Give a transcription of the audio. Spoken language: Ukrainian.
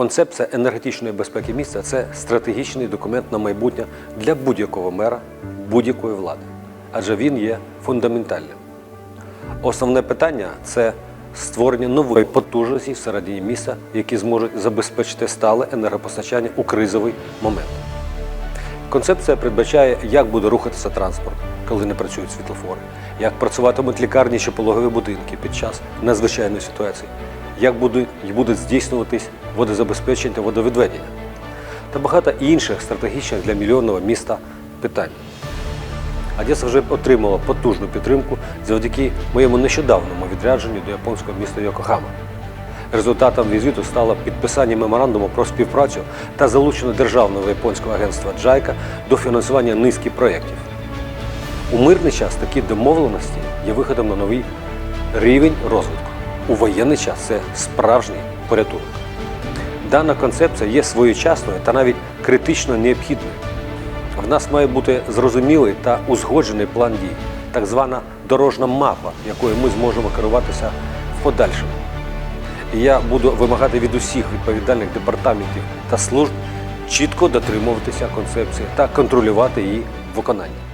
Концепція енергетичної безпеки міста це стратегічний документ на майбутнє для будь-якого мера, будь-якої влади, адже він є фундаментальним. Основне питання це створення нової потужності всередині міста, які зможуть забезпечити стале енергопостачання у кризовий момент. Концепція передбачає, як буде рухатися транспорт, коли не працюють світлофори, як працюватимуть лікарні чи пологові будинки під час надзвичайної ситуації, як будуть, будуть здійснюватись водозабезпечення та водовідведення, та багато інших стратегічних для мільйонного міста питань. Одеса вже отримала потужну підтримку завдяки моєму нещодавньому відрядженню до японського міста Йокохама. Результатом візиту стало підписання меморандуму про співпрацю та залучення державного японського агентства Джайка до фінансування низки проєктів. У мирний час такі домовленості є виходом на новий рівень розвитку. У воєнний час це справжній порятунок. Дана концепція є своєчасною та навіть критично необхідною. В нас має бути зрозумілий та узгоджений план дій, так звана дорожна мапа, якою ми зможемо керуватися в подальшому. І я буду вимагати від усіх відповідальних департаментів та служб чітко дотримуватися концепції та контролювати її виконання.